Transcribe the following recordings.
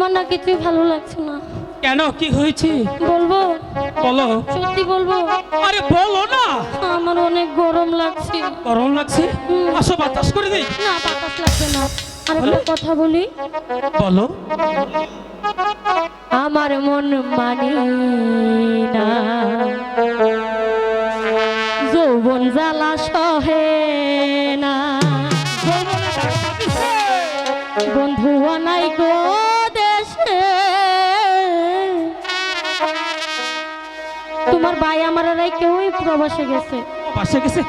আমার না কিছুই ভালো লাগছে না। কেন? কি হয়েছে? বলব? বলো। সত্যি বলব? আরে বলো না। আমার অনেক গরম লাগছে। গরম লাগছে? আসো বাতাস করে দিই। না বাতাস লাগবে না। আর বলো। কথা বলি। বলো। আমার মন মানি না। যৌবন জ্বালা সহে না। বন্ধু নাই তোমার ভাই আমার রাই কেউই প্রবাসে গেছে। পাশে গেছে?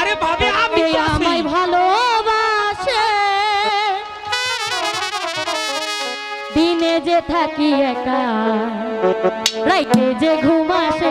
আরে ভাবি আমি তো আছি। আমায় ভালোবাসে। দিনে যে থাকি একা রাইতে যে ঘুম আসে